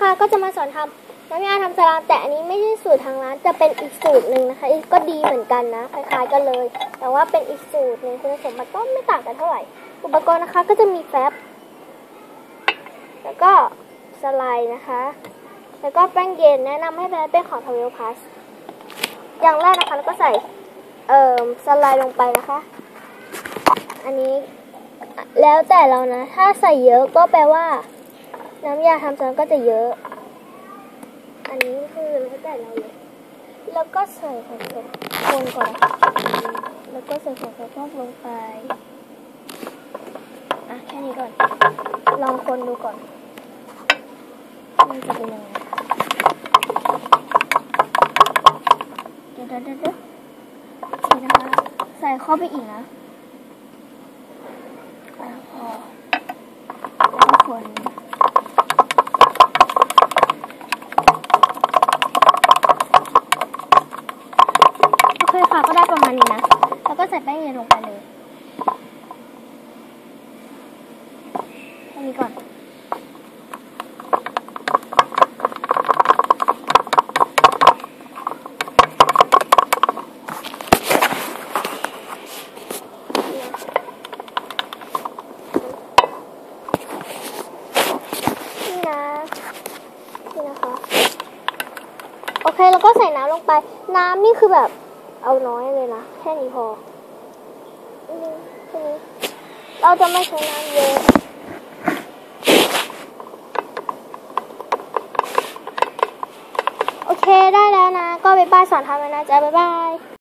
ค่ะก็จะมาสอนทำน้ำยาทำสลามแต่อันนี้ไม่ใช่สูตรทางร้านจะเป็นอีกสูตรหนึ่งนะคะก็ดีเหมือนกันนะคล้ายๆกันเลย แต่ว่าเป็นอีกสูตรหนึ่งคุณสมบัติก็ไม่ต่างกันเท่าไหร่ อุปกรณ์นะคะก็จะมีแฟบแล้วก็สไลด์นะคะ แล้วก็แป้งเย็นแนะนำให้ใช้เป็นของทาเวลพัสอย่างแรกนะคะแล้วก็ใส่เอ่อสไลด์ลงไปนะคะ อันนี้แล้วแต่เรานะ ถ้าใส่เยอะก็แปลว่า น้ำยาทำซอสก็จะเยอะ อันนี้คือแล้วแต่เราเลย แล้วก็ใส่ของสดคนก่อน แล้วก็ใส่ของสดลงไป อะแค่นี้ก่อน ลองคนดูก่อนมันจะเป็นยังไงเดี๋ยวเดี๋ยวเดี๋ยวโอเคนะคะ ใส่เข้าไปอีกนะพอแล้วก็คน ค่ะก็ได้ประมาณนี้นะ แล้วก็ใส่แป้งเย็นลงไปเลยแค่นี้ก่อนนี่นะนี่นะคะโอเค แล้วก็ใส่น้ำลงไป น้ำนี่คือแบบ เอาน้อยเลยนะ แค่นี้พอแค่นี้เราจะไม่ใช้น้ำเยอะโอเคได้แล้วนะ ก็ไปป้ายสอนทำแล้วนะจ๊ะบ๊ายบาย